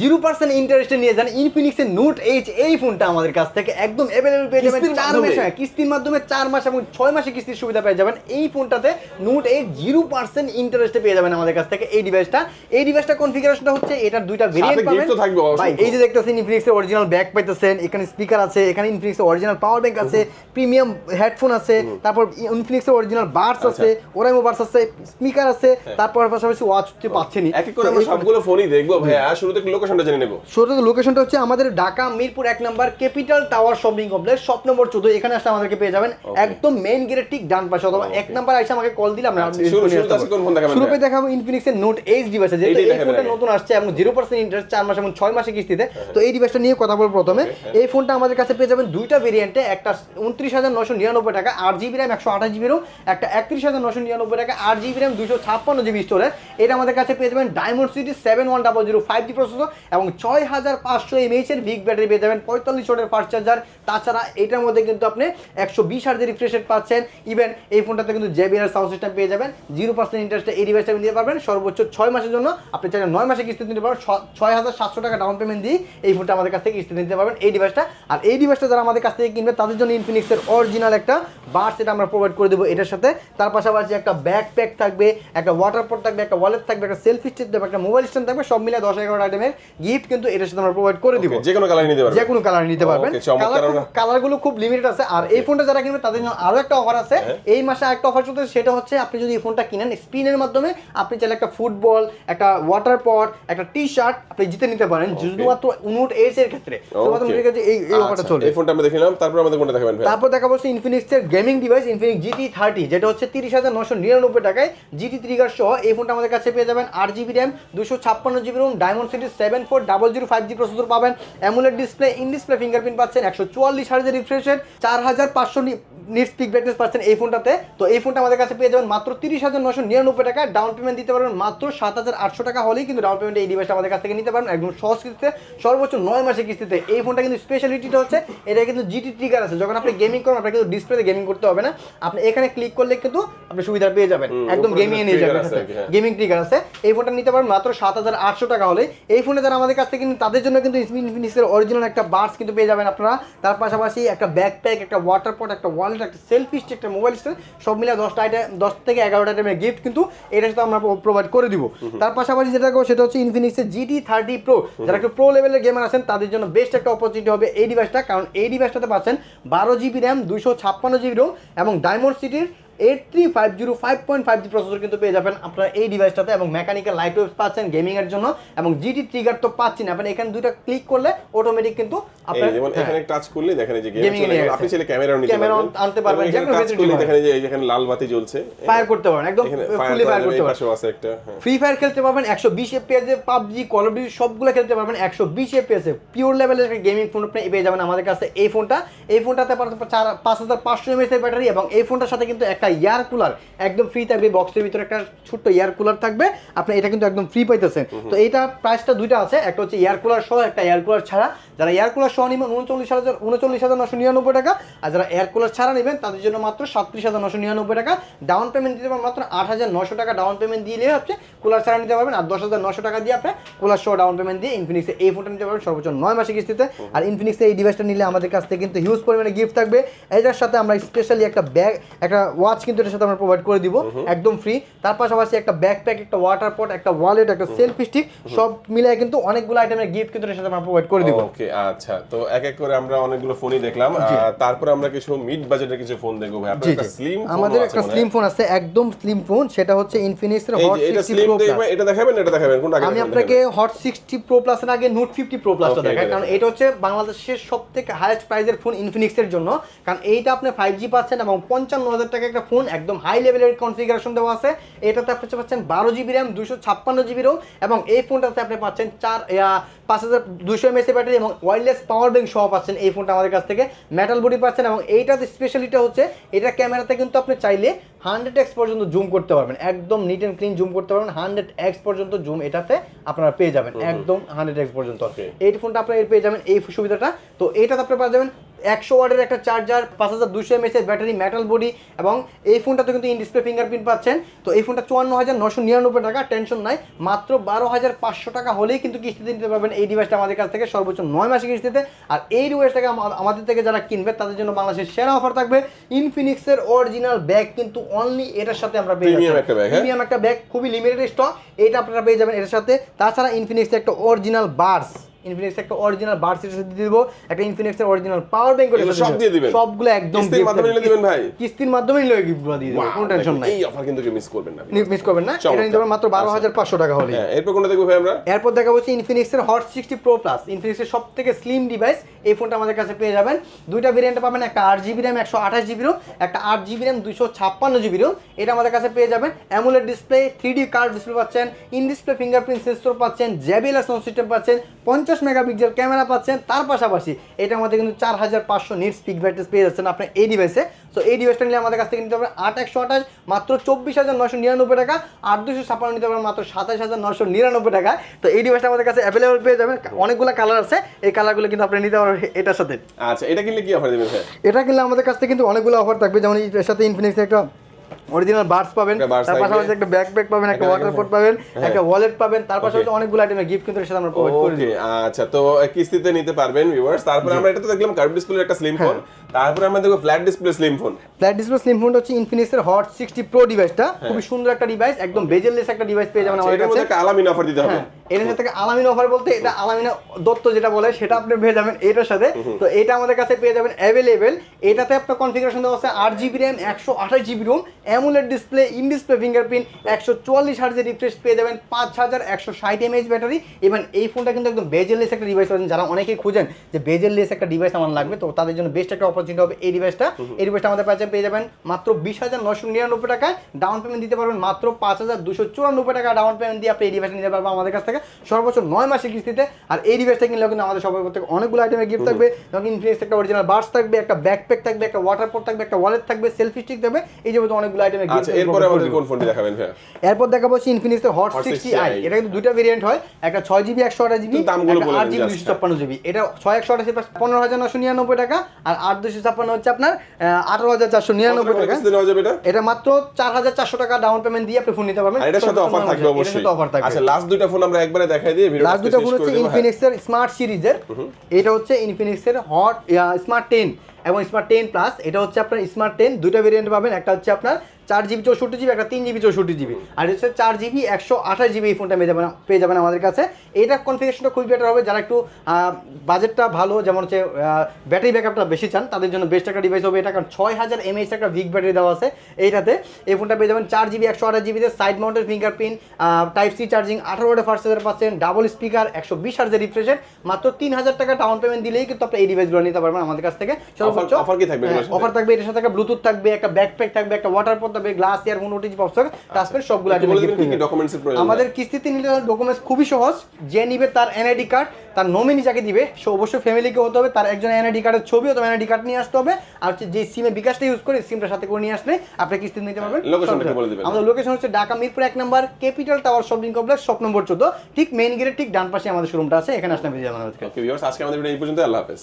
Zero percent ইন্টারেস্টে নিয়ে যান ইনফিনিক্সের নোট এইচ এই ফোনটা আমাদের কাছ থেকে একদম অ্যাভেলেবল পেয়ে যাবেন কিস্তির চার মাধ্যমে? মাসে হ্যাঁ, কিস্তির মাধ্যমে চার মাস এবং ছয় মাসে কিস্তির সুবিধা পেয়ে যাবেন। এই ফোনটাতে নোট এইট জিরো পার্সেন্ট ইন্টারেস্টে পেয়ে যাবেন আমাদের কাছ থেকে এই ডিভাইসটা এই ডিভাইসটা কনফিগারেশনটা হচ্ছে এটার দুইটা ভেরিয়েন্ট পাবেন। ভাই এই যে দেখতেছেন ইনফিনিক্সের অরিজিনাল ব্যাক পাইতেছেন এখানে স্পিকার আছে এখানে ইনফিনিক্সের অরিজিনাল পাওয়ার ব্যাংক আছে প্রিমিয়াম হেডফোন আছে তারপর ইনফিনিক্সের অরিজিনাল বার্স। আছে ওরাইমো বার্স আছে স্পিকার আছে তারপর পাশাপাশি ওয়াচ পাচ্ছেনই। এক এক করে আমরা সবগুলো ফোনই দেখব ভাইয়া। শুরুতে লোকেশনটা জেনে নেব। শুরুতে লোকেশনটা হচ্ছে আমাদের ঢাকা মিরপুর এক number Capital Tower shopping complex shop number চোদ্দ এখানে আসলে আমাদেরকে পেয়ে যাবেন একদম মেইন গেটের ঠিক ডান পাশে অথবা এক নম্বর এসে আমাকে কল দিলে আমরা আচ্ছা, শুরু- শুরুতে? দেখাবো ইনফিনিক্সের নোট এইচ ডিভাইস যেহেতু এই ফোনটা নতুন আসছে এবং জিরো পার্সেন্ট ইন্টারেস্ট চার মাস এবং ছয় মাসে কিস্তিতে তো এই ডিভাইসটা নিয়ে কথা বলব প্রথমে। এই ফোনটা আমাদের কাছে পেয়ে যাবেন দুইটা ভেরিয়েন্টে একটা উনত্রিশ হাজার নশো নিরানব্বই টাকা আট জিবি র্যাম একশো আঠাশ জিবি রোম একটা একত্রিশ হাজার নশো নিরানব্বই টাকা আট জিবি র্যাম দুশো ছাপ্পান্ন জিবি স্টোরেজ এটা আমাদের কাছে পেয়ে যাবেন Dimensity seven one double zero five G processor এবং ছয় হাজার পাঁচশো এমএইচ এর বিগ ব্যাটারি পেয়ে যাবেন পঁয়তাল্লিশ ওয়াটের ফাস্ট চার্জার তাছাড়া এটার মধ্যে কিন্তু আপনি একশো বিশ হাজার রিফ্রেশ রেট পাচ্ছেন। ইভেন এই ফোনটাতে কিন্তু জেবিআর সাউন্ড সিস্টেম পেয়ে যাবেন। জিরো পার্সেন্ট ইন্টারেস্টে এই ডিভাইসটা নিতে পারবেন। সর্বোচ্চ ছয় মাসের জন্য আপনি চাইলে নয় মাসে কিস্তি নিতে পারবেন। ছয় হাজার সাতশো টাকা ডাউন পেমেন্ট দিয়ে এই ফোনটা আমাদের কাছ থেকে কিস্তি নিতে পারবেন এই ডিভাইসটা আর এই ডিভাইসটা যারা আমাদের কাছ থেকে কিনবে, তাদের জন্য ইনফিনিক্সের অরিজিনাল একটা বার সেটা আমরা প্রোভাইড করে দেবো এটার সাথে। তার পাশাপাশি একটা ব্যাক প্যাক থাকবে, একটা ওয়াটার পট থাকবে, একটা ওয়ালেট থাকবে, একটা সেলফি স্টিক থাকবে, একটা মোবাইল স্ট্যান্ড থাকবে, সব মিলে দশ এগারো আইটেমের গিফট কিন্তু এটার সাথে আমরা প্রোভাইড করে দিব। যে কোনো কালার নিতে পারবে। যে কোনো কালার নিতে পারবেন। কালারগুলো খুব লিমিটেড আছে। আর এই ফোনটা যারা কিনবে তাদের জন্য আরও একটা অফার আছে। হ্যাঁ। এই মাসে একটা অফার চলতেছে সেটা হচ্ছে আপনি যদি এই ফোনটা কিনেন স্পিনের মাধ্যমে আপনি চাইলে একটা ফুটবল একটা ওয়াটার পট একটা টি শার্ট আপনি জিতে নিতে পারেন। শুধুমাত্র উনুট এস এর ক্ষেত্রে। শুধুমাত্র এই এই অফারটা আচ্ছা, চলবে। এই ফোনটা আমরা দেখে নিলাম তারপর আমাদের কোনটা দেখাবেন তারপর দেখা বলছে ইনফিনিক্সের gaming device Infinix GT thirty যেটা হচ্ছে তিরিশ হাজার নশো নিরানব্বই টাকায় জিটি ত্রিগার সহ এই ফোনটা আমাদের কাছে পেয়ে যাবেন আট জিবি র্যাম দুশো ছাপ্পান্ন GB ROM Dimensity seven four double zero five G processor পাবেন। AMOLED display in display fingerprint পাচ্ছেন একশো চুয়াল্লিশ হাজার রিফ্রেশ রেট চার হাজার পাঁচশো নিট স্পিক ব্রাইটনেস পাচ্ছেন এই ফোনটাতে। তো এই ফোনটা আমাদের কাছে পেয়ে যাবেন মাত্র তিরিশ হাজার নশো নিরানব্বই টাকা ডাউন পেমেন্ট দিতে পারবেন মাত্র সাত হাজার আটশো টাকা হলেই কিন্তু ডাউন পেমেন্ট এই ডিভাইসটা আমাদের কাছ থেকে নিতে পারবেন। একদম সহজ কিস্তিতে সর্বোচ্চ নয় মাসের কিস্তিতে। এই ফোনটা কিন্তু স্পেশালিটিটা হচ্ছে এটা কিন্তু জিটি ট্রিগার আছে। যখন আপনি গেমিং করেন আপনার কিন্তু ডিসপ্লেতে গেমিং করতে হবে না। আপনি এখানে ক্লিক করলে কিন্তু আপনি সুবিধা পেয়ে যাবেন। একদম গেমিং নিয়ে যাবেন হ্যাঁ। গেমিং ট্রিগার আছে। এই ফোনটা নিতে পারবেন মাত্র সাত হাজার আটশো টাকা হলে এই ফোনে যারা আমাদের কাছ থেকে তাদের জন্য কিন্তু ইনফিনিক্সের অরিজিনাল একটা বার্স কিন্তু পেয়ে যাবেন আপনারা। তার পাশাপাশি একটা ব্যাকপ্যাক একটা ওয়াটার পট একটা ওয়ালেট একটা সেলফি স্টিক একটা মোবাইল স্ট্যান্ড সব মিলে দশটা আইটেম দশ থেকে এগারোটা আইটেমের গিফট কিন্তু এটার সাথে আমরা প্রোভাইড করে দিব। তার পাশাপাশি যেটা করব সেটা হচ্ছে ইনফিনিক্সের জিটি থার্টি প্রো যারা একটু প্রো লেভেলের গেমার আছেন তাদের জন্য বেস্ট একটা অপরচুনিটি হবে এই ডিভাইসটা কারণ এই ডিভাইসটাতে পাচ্ছেন বারো জিবি র্যাম দুশো ছাপ্পান্ন জিবি রোম এবং ডায়মন্ড সিটির eight three five zero five point five G processor কিন্তু পেয়ে যাবেন আপনারা এই ডিভাইসটাতে এবং মেকানিক্যাল লাইট ওয়েভ পাচ্ছেন গেমিং এর জন্য এবং জিটি ট্রিগার তো পাচ্ছেন আপনি এখানে দুইটা ক্লিক করলে অটোমেটিক কিন্তু আপনার যেমন হ্যাঁ। এখানে টাচ করলে দেখেন এই যে গেম। আপনি চাইলে ক্যামেরাও নিতে পারবেন। আনতে পারবেন, যে টাচ করলে দেখেন এই যে এখানে লাল বাতি জ্বলছে। ফায়ার করতে পারেন একদম ফুলি ফায়ার করতে পাশেও আছে একটা হ্যাঁ। ফ্রি ফায়ার খেলতে পারবেন একশো বিশ এফপিএস এ পাবজি কল অফ ডিউটি সবগুলো খেলতে পারবেন একশো বিশ এফপিএস এ। পিওর লেভেলের একটা গেমিং ফোন আপনি পেয়ে যাবেন আমাদের কাছে। এই ফোনটা এই ফোনটাতে পাঁচ হাজার পাঁচশো এমএস এর ব্যাটারি এবং এই ফোনটার সাথে কিন্তু একটা ইয়ার কুলার একদম ফ্রি থাকবে বক্সের ভিতরে একটা ছোট্ট ইয়ার কুলার থাকবে। আপনি এটা কিন্তু একদম ফ্রি পাইতেছেন। তো এইটা প্রাইসটা দুইটা আছে একটা হচ্ছে এয়ার কুলার সহ একটা এয়ার কুলার ছাড়া। যারা এয়ার কুলার সহ নেবেন উনচল্লিশ হাজার উনচল্লিশ হাজার নশো নিরানব্বই টাকা। আর যারা এয়ার কুলার ছাড়া নেবেন তাদের জন্য মাত্র সাতত্রিশ হাজার নশো নিরানব্বই টাকা। ডাউন পেমেন্ট দিতে পারবেন মাত্র আট হাজার নশো টাকা ডাউন পেমেন্ট দিলে হচ্ছে কুলার ছাড়া নিতে পারবেন। আর দশ হাজার নশো টাকা দিয়ে আপনি কুলার সহ ডাউন পেমেন্ট দিয়ে ইনফিনিক্সে এই ফোনটা নিতে পারবেন সর্বোচ্চ নয় মাসে কিস্তিতে। আর ইনফিনিক্সে এই ডিভাইসটা নিলে আমাদের কাছ থেকে কিন্তু হিউজ পরিমাণে গিফট থাকবে। এটার সাথে আমরা স্পেশালি একটা ব্যাগ একটা ওয়াচ কিন্তু এটার সাথে আমরা প্রোভাইড করে দিব একদম ফ্রি তার পাশাপাশি একটা ব্যাকপ্যাক একটা ওয়াটার পট একটা ওয়ালেট একটা সেলফি স্টিক সব মিলে কিন্তু অনেকগুলো আইটেমের গিফট কিন্তু এটার সাথে আমরা প্রোভাইড করে দিব। ওকে আচ্ছা। তো এক এক করে আমরা অনেকগুলো ফোনই দেখলাম। তারপরে আমরা কিছু মিড বাজেটের কিছু ফোন দেখব ভাই। আপনার জি একটা স্লিম আমাদের একটা স্লিম ফোন আছে একদম স্লিম ফোন সেটা হচ্ছে ইনফিনিক্সের এই হট 60 প্রো দেখবেন এটা দেখাবেন এটা দেখাবেন? কোনটা আগে আমি আপনাকে হট সিক্সটি প্রো প্লাস এর আগে নোট ফিফটি প্রো প্লাসটা দেখাই। কারণ এটা হচ্ছে বাংলাদেশের সব থেকে হাইয়েস্ট প্রাইজের ফোন ইনফিনিক্স এর জন্য। কারণ এইটা আপনি ফাইভ জি পাচ্ছেন এবং পঞ্চান্ন হাজার টাকা একটা ফোন একদম হাই লেভেলের কনফিগারেশন দেওয়া আছে। এটাতে আপনি পাচ্ছেন বারো জিবি র্যাম দুশো ছাপ্পান্ন জিবি রোম এবং এই ফোনটাতে আপনি পাচ্ছেন চার পাঁচ হাজার দুশো এমএসি ব্যাটারি এবং ওয়ারলেস পাওয়ার ব্যাংক সহ পাচ্ছেন এই ফোনটা আমাদের কাছ থেকে। মেটাল বডি পাচ্ছেন এবং এইটাতে স্পেশালিটা হচ্ছে এটা ক্যামেরাতে কিন্তু আপনি চাইলে হান্ড্রেড এক্স পর্যন্ত জুম করতে পারবেন। একদম নিট অ্যান্ড ক্লিন জুম করতে পারবেন। হান্ড্রেড এক্স পর্যন্ত জুম এটাতে আপনারা পেয়ে যাবেন। একদম হান্ড্রেড এক্স পর্যন্ত. এই ফোনটা আপনারা পেয়ে যাবেন এই সুবিধাটা। তো এটাতে আপনি পেয়ে যাবেন একশো ওয়ার্ডের একটা চার্জার পাঁচ হাজার দুশো এমএস এর ব্যাটারি মেটাল বডি এবং এই ফোনটাতে কিন্তু ইন ডিসপ্লে ফিঙ্গারপ্রিন্ট পাচ্ছেন। তো এই ফোনটা চুয়ান্ন হাজার নশো নিরানব্বই টাকা টেনশন নাই। মাত্র বারো হাজার পাঁচশো টাকা হলেই কিন্তু কিস্তিতে নিতে পারবেন এই ডিভাইসটা আমাদের কাছ থেকে সর্বোচ্চ নয় মাসে কিস্তিতে। আর এই ডিভাইসটাকে আমা- আমাদের থেকে যারা কিনবে তাদের জন্য বাংলাদেশের সেরা অফার থাকবে ইনফিনিক্সের অরিজিনাল ব্যাগ কিন্তু অনলি এটার সাথে আমরা পেয়ে যাচ্ছি। প্রিমিয়াম একটা ব্যাগ খুবই লিমিটেড স্টক এটা আপনারা পেয়ে যাবেন এর সাথে। তাছাড়া ইনফিনিক্সের একটা অরিজিনাল বার্স ইনফিনিক্স একটা অরিজিনাল সাথে দিয়ে দিব একটা ইনফিনিক্স এর অরিজিনাল পাওয়ার ব্যাংক সব দিয়ে দিবেন? সবগুলো একদম কিস্তির মাধ্যমে। নিলে দিবেন ভাই? কিস্তির মাধ্যমে নিলে গিফটগুলো দিয়ে দেবো কোনো টেনশন নাই। এই অফার কিন্তু মিস করবেন না মিস করবেন না? এটা নিতে মাত্র বারো হাজার পাঁচশো টাকা হলে হ্যাঁ এরপর কোনটা দেখব ভাই আমরা? এরপর দেখা হচ্ছে ইনফিনিক্সের হট সিক্সটি প্রো প্লাস ইনফিনিক্সের সব থেকে স্লিম ডিভাইস এই ফোনটা আমাদের কাছে পেয়ে যাবেন। দুইটা ভেরিয়েন্টে পাবেন একটা আট জিবি র্যাম একশো আঠাশ জিবি রোম একটা আট জিবি র্যাম দুশো ছাপ্পান্ন জিবি রোম এটা আমাদের কাছে পেয়ে যাবেন। AMOLED display three D curved display পাচ্ছেন ইন ডিসপ্লে ফিঙ্গারপ্রিন্ট সেন্সর পাচ্ছেন জেবিএল সাউন্ড সিস্টেম পাচ্ছেন পঞ্চাশ মেগাপিক্সেল ক্যামেরা পাচ্ছেন তার পাশাপাশি এটার মধ্যে কিন্তু চার হাজার পাঁচশো নিট স্পিক ব্যাটারি পেয়ে যাচ্ছেন আপনার এই ডিভাইসে সো এই ডিভাইসটা নিলে আমাদের কাছ থেকে নিতে পারবেন আট একশো আঠাশ মাত্র চব্বিশ হাজার নশো নিরানব্বই টাকা। আট দুশো ছাপ্পান্ন নিতে পারবেন মাত্র সাতাশ হাজার নশো নিরানব্বই টাকা। তো এই ডিভাইসটা আমাদের কাছে অ্যাভেলেবল পেয়ে যাবেন। অনেকগুলো কালার আছে এই কালারগুলো কিন্তু আপনি নিতে পারবেন এটার সাথে। আচ্ছা এটা কিনলে কি অফার দিবেন এটা কিনলে আমাদের কাছ থেকে কিন্তু অনেকগুলো অফার থাকবে। যেমন এর সাথে ইনফিনিক্স একটা অরিজিনাল বার্ডস পাবেন তার পাশাপাশি একটা ব্যাকপ্যাক পাবেন একটা ওয়াটার পাবেন একটা ওয়ালেট পাবেন তার পাশাপাশি অনেকগুলো আইটেমের গিফট কিন্তু সাথে আমরা প্রোভাইড করে দিই আচ্ছা তো কিস্তিতে নিতে পারবেন ভিউয়ার্স তারপরে আমরা এটা তো দেখলাম কার্ভ ডিসপ্লে একটা স্লিম ফোন তারপরে আমরা দেখব flat display slim phone flat display slim ফোনটা হচ্ছে ইনফিনিক্সের হট সিক্সটি প্রো ডিভাইসটা খুবই সুন্দর একটা ডিভাইস একদম বেজেললেস একটা ডিভাইস পেয়ে যাবেন আমাদের এটার কাছে। মধ্যে আলামিন অফার দিতে হবে। হ্যাঁ এটার সাথে আলামিন অফার বলতে এটা আলামিনা দত্ত যেটা বলে সেটা আপনি পেয়ে যাবেন এটার সাথে। তো এটা আমাদের কাছে পেয়ে যাবেন অ্যাভেলেবেল এটাতে আপনার কনফিগারেশন দেওয়া আছে আট জিবি র্যাম একশো আঠাশ GB ROM AMOLED display in display fingerprint একশো চুয়াল্লিশ হার্জের রিফ্রেশ পেয়ে যাবেন পাঁচ হাজার একশো ষাট এমএইচ ব্যাটারি এবং এই ফোনটা কিন্তু একদম বেজেললেস একটা ডিভাইস পাচ্ছেন যারা অনেকেই খুঁজেন যে বেজেললেস একটা ডিভাইস আমার লাগবে তো তাদের জন্য বেস্ট একটা অপরচুনিটি হবে এই ডিভাইসটা এই ডিভাইসটা আমাদের কাছে পেয়ে যাবেন মাত্র বিশ হাজার নশো নিরানব্বই টাকায়। ডাউন পেমেন্ট দিতে পারবেন মাত্র পাঁচ হাজার দুশো চুরানব্বই টাকা ডাউন পেমেন্ট দিয়ে আপনি এই ডিভাইসটা নিতে পারবেন আমাদের কাছ থেকে সর্বোচ্চ নয় মাসের কিস্তিতে। আর এই ডিভাইসটা কিনলেও কিন্তু আমাদের সবার থেকে অনেকগুলো আইটেমের গিফট থাকবে। যেমন ইনফিনিক্স একটা অরিজিনাল বার্স থাকবে একটা ব্যাকপ্যাক থাকবে একটা ওয়াটার পোর্ট থাকবে একটা ওয়ালেট থাকবে সেলফি স্টিক থাকবে এই যে অনেকগুলো আইটেমের আচ্ছা এরপরে আমাদের কোন ফোনটি দেখাবেন ভাই এরপর দেখাবো হচ্ছে হট Hot 60i আই এটা কিন্তু দুটো ভেরিয়েন্ট হয় একটা দামগুলো বলে দিন এটা ছয় একশো আঠাশি পনেরো হাজার নশো নিরানব্বই টাকা আর হচ্ছে আপনার আঠারো হাজার চারশো নিরানব্বই টাকা এটা? মাত্র চার হাজার চারশো টাকা ডাউন পেমেন্ট দিয়ে আপনি ফোন নিতে পারবেন। আর এটার সাথে অফার থাকবে অবশ্যই। আচ্ছা লাস্ট ফোন আমরা একবারে দেখাই দিই ভিডিও লাস্ট দুটো ফোন হচ্ছে স্মার্ট সিরিজের এটা হচ্ছে ইনফিনিক্সের হট স্মার্ট টেন এবং স্মার্ট টেন প্লাস এটা হচ্ছে আপনার স্মার্ট টেন দুটো ভেরিয়েন্ট পাবেন। একটা হচ্ছে আপনার চার জিবি চৌষট্টি জিবি একটা তিন জিবি চৌষট্টি জিবি। আর হচ্ছে চার জিবি একশো আঠাশ জিবি এই ফোনটা পেয়ে যাবেন পেয়ে যাবেন আমাদের কাছে। এটা কনফিগারেশনটা খুবই বেটার হবে। যারা একটু বাজেটটা ভালো যেমন হচ্ছে ব্যাটারি ব্যাকআপটা বেশি চান তাদের জন্য বেস্ট একটা ডিভাইস হবে। এটা কারণ ছয় হাজার এমএইচ একটা ভিক ব্যাটারি দেওয়া আছে এইটাতে। এই ফোনটা পেয়ে যাবেন চার জিবি একশো আঠাশ জিবিতে সাইড মাউন্টের ফিঙ্গারপ্রিন্ট টাইপ সি চার্জিং আঠারো ওয়াটের ফার্স্ট চার্জার পাচ্ছেন ডাবল স্পিকার একশো বিশ হাজার রিফ্রেশের মাত্র তিন হাজার টাকা ডাউন পেমেন্ট দিলেই কিন্তু আপনি এই ডিভাইসগুলো নিতে পারবেন আমাদের কাছ থেকে। সর্বোচ্চ offer কি থাকবে অফার থাকবে এটার সাথে একটা ব্লুটুথ থাকবে একটা ব্যাকপ্যাক থাকবে একটা ওয়াটার পট থাকবে গ্লাস ইয়ারফোন ওটিজি পপস ট্রান্সপেন্ট সবগুলো আমাদের কিস্তিতে নিলে ডকুমেন্টস খুবই সহজ। যে নিবে তার এনআইডি কার্ড তার নমিনি যাকে দিবে সে অবশ্যই ফ্যামিলিকে হতে হবে তার একজন এনআইডি কার্ডের ছবি অথবা এনআইডি কার্ড নিয়ে আসতে হবে। আর হচ্ছে যে সিমে বিকাশটা ইউজ করে সিমটা সাথে করে নিয়ে আসলে আপনি কিস্তি নিতে পারবেন। সব। আমাদের লোকেশন হচ্ছে ঢাকা মিরপুর এক number capital tower shopping complex shop number চোদ্দ। ঠিক মেইন গেটের ঠিক ডান পাশে আমাদের শোরুমটা আছে এখানে আসলে আজকে। আমাদের এই পর্যন্ত আল্লাহ হাফেজ।